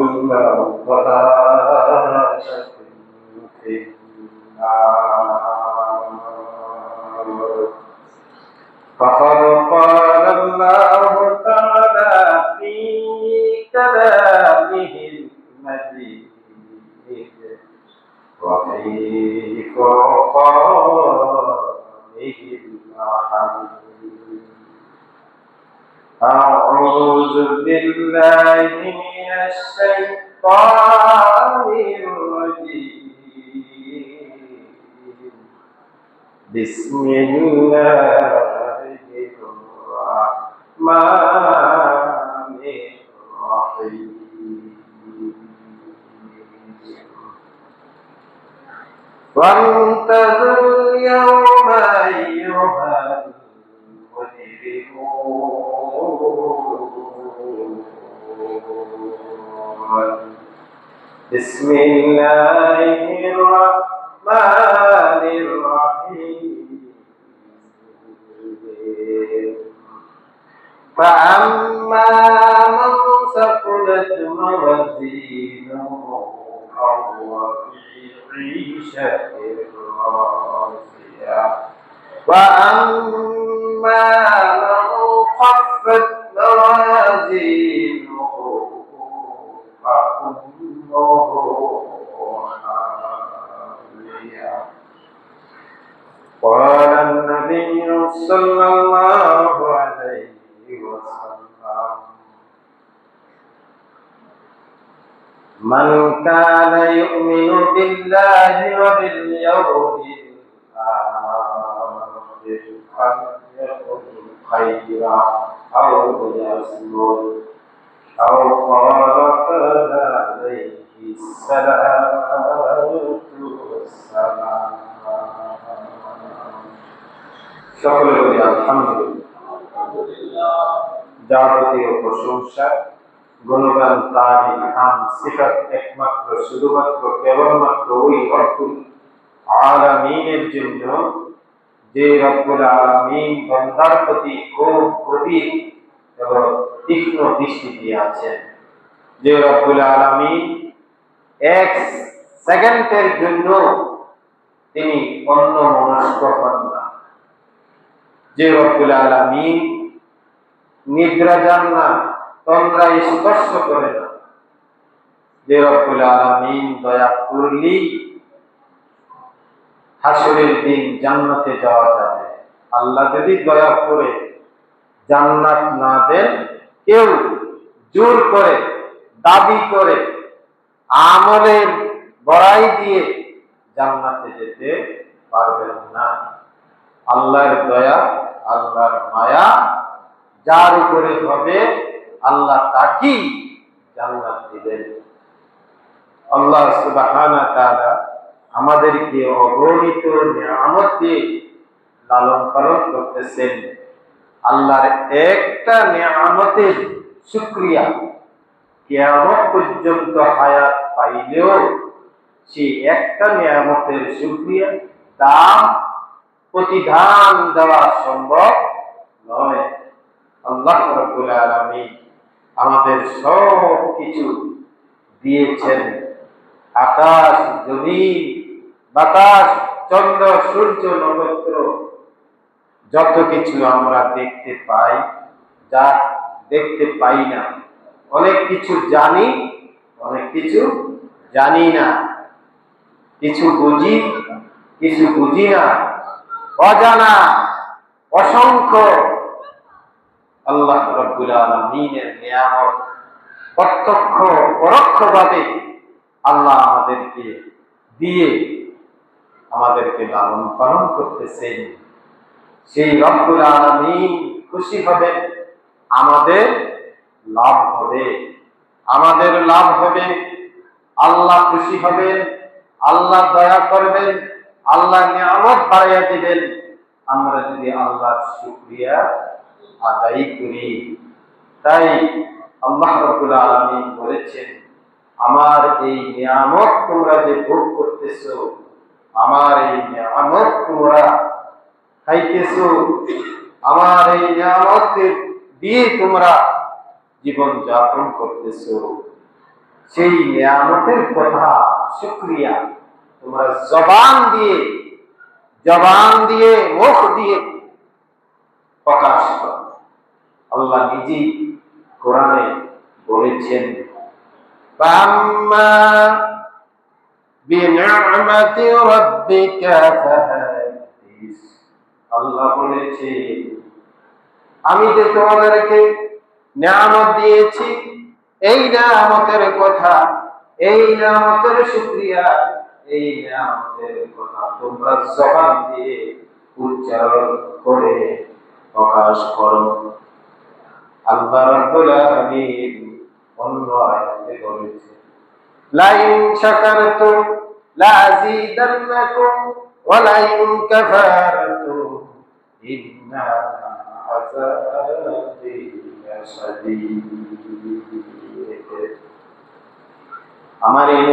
كل ضلالة في النار فقد قال الله تعالى في كلامه المجيد وفي فرقانه الحميد أعوذ بالله من الشيطان الرجيم بسم الله الرحمن الرحيم وانتظروا اليوم أيها المجرمون بسم الله الرحمن الرحيم. فأما من ثقلت موازينه فهو في عيشة راضية. وأما من حامية قال النبي صلى الله عليه وسلم من كان يؤمن بالله وباليوم الآخر فليقل خيرا أو ليصمت أو قال قال عليه الصلاة والسلام সকলে বলি আলহামদুলিল্লাহ যাবতীয় প্রশংসা গুণগান তারি খান সিফাত একমাত্র শুধুমাত্র কেবলমাত্র ওই রব্বুল আলামিনের জন্য যে রব্বুল আলামিন বন্দার প্রতি খুব গভীর এবং তীক্ষ্ণ দৃষ্টি দিয়ে আছেন যে রব্বুল আলামিন এক সেকেন্ডের জন্য তিনি অন্য মনস্ক হন না। যে রব্বুল আলামিন নিদ্রা যান না তন্দ্রা স্পর্শ করে না। যে রব্বুল আলামিন দয়া করলি হাসরের দিন জান্নাতে যাওয়া যাবে। আল্লাহ যদি দয়া করে জান্নাত না দেন, কেউ জোর করে, দাবি করে, আমলের বড়াই দিয়ে জান্নাতে যেতে পারবেন না। আল্লাহর দয়া, আল্লাহর মায়া যার উপরে হবে, আল্লাহ তাকেই জান্নাত দিবেন। আল্লাহ সুবহানাহু তাআলা আমাদেরকে অগণিত নিয়ামত লালন পালন করতেছেন। আল্লাহর একটা নিয়ামতের শুকরিয়া কিয়ামত পর্যন্ত হায়াত পাইলেও সেই একটা নিয়ামতের শুকরিয়া দাম প্রতিধান দেওয়া সম্ভব নয়। আল্লাহ রাব্বুল আলামিন আমাদের সব কিছু দিয়েছেন। আকাশ, জমিন বাতাস, চন্দ্র, সূর্য, নক্ষত্র, যত কিছু আমরা দেখতে পাই, যা দেখতে পাই না, অনেক কিছু জানি, অনেক কিছু জানি না। কিছু বুঝি কিছু বুঝি না। অজানা, অসংখ্য আল্লাহ রব্বুল আলমিনের নিয়ামত, প্রত্যক্ষ, পরোক্ষভাবে আল্লাহ আমাদেরকে দিয়ে আমাদেরকে লালন পালন করতেছেন। সেই রব্বুল আলমিন খুশি হবেন, আমাদের লাভ হবে। আমাদের লাভ হবে, আল্লাহ খুশি হবেন, আল্লাহ দয়া করবেন, আল্লাহ নিয়ামত বাড়াইয়া দিবেন। আমরা যদি আল্লাহর শুক্রিয়া আদায় করি, তাই আল্লাহ রবুল আলমী বলেছেন, আমার এই নিয়ামত তোমরা যে ভোগ করতেছ আমার এই নিয়ামত তোমরা খাইতেছ। আমার এই নিয়ামত দিয়ে তোমরা জীবন যাপন করতেছ। সেই নিয়ামতের কথা শুক্রিয়া। তোমরা জবান দিয়ে জবান দিয়ে, মুখ দিয়ে প্রকাশ করো। আল্লাহ নিজেই কোরআনে বলেছেন বিনিআমাতি রাব্বিকা ফাহাদিস। আল্লাহ বলেছে, আমি যে তোমাদেরকে নিয়ামত দিয়েছি, এই নিয়ামতের কথা, এই নিয়ামতের শুকরিয়া, এই নিয়ামতের কথা তোমরা জবান দিয়ে উচ্চারণ করে প্রকাশ করো। আল্লাহ রাব্বুল আলামিন অন্য আয়াতে বলেছে শাকারতুম লাযিদান্নাকুম ওয়া লাইন কাফারতুম। ইন্না আযাবি লাশাদীদ আমার এই